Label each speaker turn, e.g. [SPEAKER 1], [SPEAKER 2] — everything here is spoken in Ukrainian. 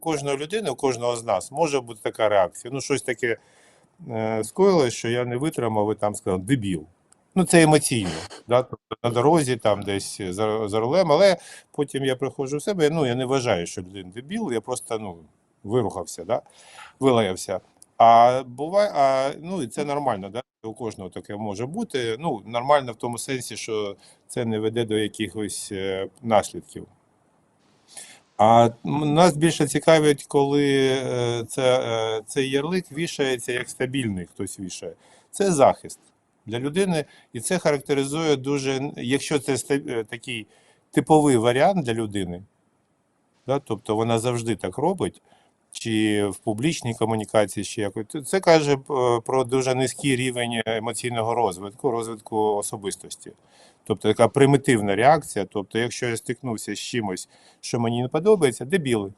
[SPEAKER 1] кожної людини, у кожного з нас може бути така реакція. Ну, щось таке е, скоїлось, що я не витримав і там сказав дебіл. Ну, це емоційно, да? тобто на дорозі, там десь за, за рулем, але потім я приходжу в себе, ну, я не вважаю, що людина дебіл, я просто ну, вирухався, да? вилаявся. А буває, а, ну, і це нормально, да? у кожного таке може бути. Ну, нормально в тому сенсі, що це не веде до якихось е, наслідків. А нас більше цікавить, коли е, це, е, цей ярлик вішається як стабільний, хтось вішає. Це захист для людини, і це характеризує дуже, якщо це е, такий типовий варіант для людини, да, тобто вона завжди так робить, чи в публічній комунікації, чи якось, це каже е, про дуже низький рівень емоційного розвитку, розвитку особистості. Тобто така примітивна реакція. Тобто, якщо я стикнувся з чимось, що мені не подобається, дебіли.